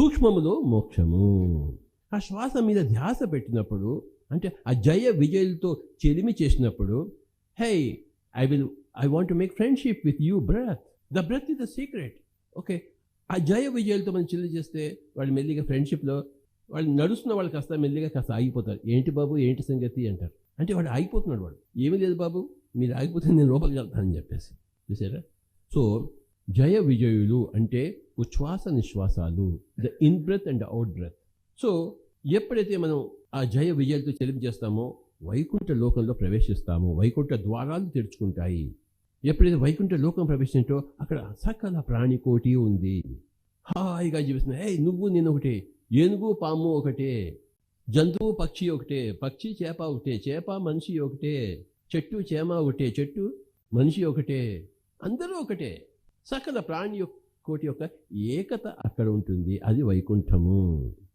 సూక్ష్మములో మోక్షము. ఆ శ్వాస మీద ధ్యాస పెట్టినప్పుడు అంటే ఆ జయ విజయులతో చెలిమి చేసినప్పుడు hey I will I want make friendship with you breath the breath is the secret okay ఆ జయ విజయాలతో మనం చెల్లి చేస్తే వాళ్ళు మెల్లిగా ఫ్రెండ్షిప్లో వాళ్ళు నడుస్తున్న వాళ్ళు కాస్త మెల్లిగా కాస్త ఆగిపోతారు. ఏంటి బాబు? ఏంటి సంగతి? అంటారు. అంటే వాడు ఆగిపోతున్నాడు వాడు. ఏమీ లేదు బాబు. మీరు ఆగిపోతే నేను లోపలికి వెళ్తానని చెప్పేసి. చూసారా? సో జయ విజయులు అంటే ఉచ్ఛ్వాస నిశ్వాసాలు the in breath and out breath so ఎప్పుడైతే మనం ఆ జయ విజయాలతో చెల్లింపు చేస్తామో వైకుంఠ లోకంలో ప్రవేశిస్తాము వైకుంఠ ద్వారాలు తెరుచుకుంటాయి. ఎప్పుడైతే వైకుంఠ లోకం ప్రవేశించో అక్కడ సకల ప్రాణికోటి ఉంది. హాయిగా జీవిస్తుంది ఏ నువ్వు నేను ఒకటే ఏనుగు పాము ఒకటే జంతువు పక్షి ఒకటే పక్షి చేప ఒకటే చేప మనిషి ఒకటే చెట్టు చేమ ఒకటే చెట్టు మనిషి ఒకటే అందరూ ఒకటే. సకల ప్రాణి యొక్క కోటి యొక్క ఏకత అక్కడ ఉంటుంది. అది వైకుంఠము.